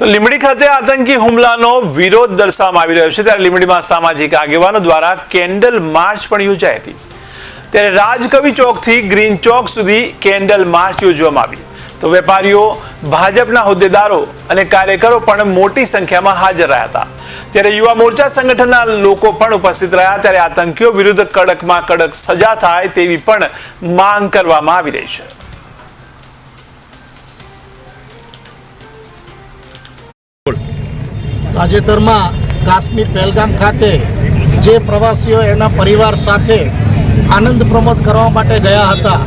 તો લીંબડી ખાતે આતંકી હુમલાનો વિરોધ દર્શાવવામાં આવી રહ્યો છે. ત્યારે લીંબડીમાં સામાજિક આગેવાનો દ્વારા કેન્ડલ માર્ચ પણ યોજાઈ હતી. ત્યારે રાજકવિ ચોકથી ગ્રીન ચોક સુધી કેન્ડલ માર્ચ યોજવામાં આવી. તો વેપારીઓ, ભાજપના હોદ્દેદારો અને કાર્યકરો પણ મોટી સંખ્યામાં હાજર રહ્યા હતા. ત્યારે યુવા મોરચા સંગઠનના લોકો પણ ઉપસ્થિત રહ્યા. ત્યારે આતંકીઓ વિરુદ્ધ કડકમાં કડક સજા થાય તેવી પણ માંગ કરવામાં આવી રહી છે. તાજેતરમાં કાશ્મીર પહેલગામ ખાતે જે પ્રવાસીઓ એના પરિવાર સાથે આનંદ પ્રમોદ કરવા માટે ગયા હતા,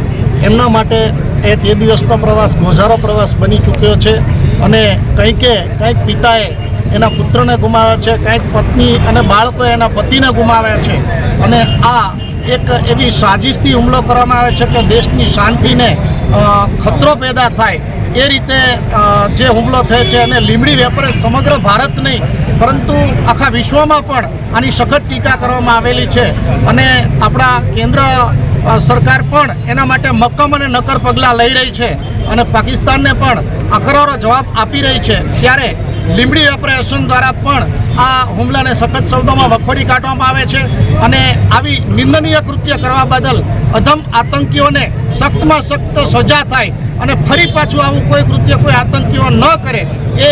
એમના માટે એ તે દિવસનો પ્રવાસ, ગોઝારો પ્રવાસ બની ચૂક્યો છે અને કંઈકે કંઈક પિતાએ એના પુત્રને ગુમાવ્યા છે, કંઈક પત્ની અને બાળકોએ એના પતિને ગુમાવ્યા છે અને આ એક એવી સાજિશથી હુમલો કરવામાં આવે છે કે દેશની શાંતિને ખતરો પેદા થાય એ રીતે જે હુમલો થયો છે અને લીમડી વેપારે સમગ્ર ભારત નહીં પરંતુ આખા વિશ્વમાં પણ આની સખત ટીકા કરવામાં આવેલી છે. અને આપણા કેન્દ્ર સરકાર પણ એના માટે મક્કમ અને નક્કર પગલાં લઈ રહી છે. અને પાકિસ્તાનને પણ અકરારો જવાબ આપી રહી છે. ત્યારે લીમડી ઓપરેશન દ્વારા પણ આ હુમલાને સખત શબ્દોમાં વખોડી કાઢવામાં આવે છે અને આવી નિંદનીય કૃત્ય કરવા બદલ અધમ આતંકીઓને સખ્તમાં સખ્ત સજા થાય અને ફરી પાછું આવું કોઈ કૃત્ય કોઈ આતંકીઓ ન કરે એ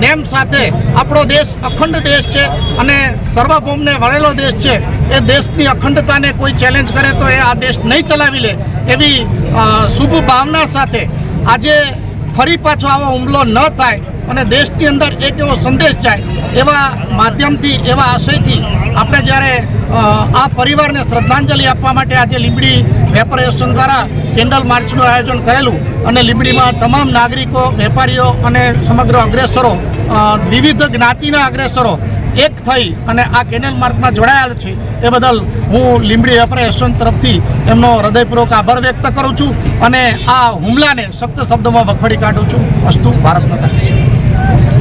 નેમ સાથે આપણો દેશ અખંડ દેશ છે અને સર્વભૌમને વળેલો દેશ છે. એ દેશની અખંડતાને કોઈ ચેલેન્જ કરે તો એ આ દેશ નહીં ચલાવી લે એવી શુભ ભાવના સાથે આજે ફરી પાછો આવો હુમલો ન થાય અને દેશની અંદર એક એવો સંદેશ જાય, એવા માધ્યમથી, એવા આશયથી આપણે જ્યારે આ પરિવારને શ્રદ્ધાંજલિ આપવા માટે આજે લીંબડી વેપાર દ્વારા કેન્ડલ માર્ચનું આયોજન કરેલું અને લીંબડીમાં તમામ નાગરિકો, વેપારીઓ અને સમગ્ર અગ્રેસરો વિવિધ જ્ઞાતિના અગ્રેસરો એક થઈ અને આ કેન્ડલ માર્ચમાં જોડાયેલ છે. એ બદલ હું લીંબડી વેપાર તરફથી એમનો હૃદયપૂર્વક આભાર વ્યક્ત કરું છું અને આ હુમલાને સખ્ત શબ્દોમાં વખોડી કાઢું છું. અસ્તુ ભારત માતા Thank you.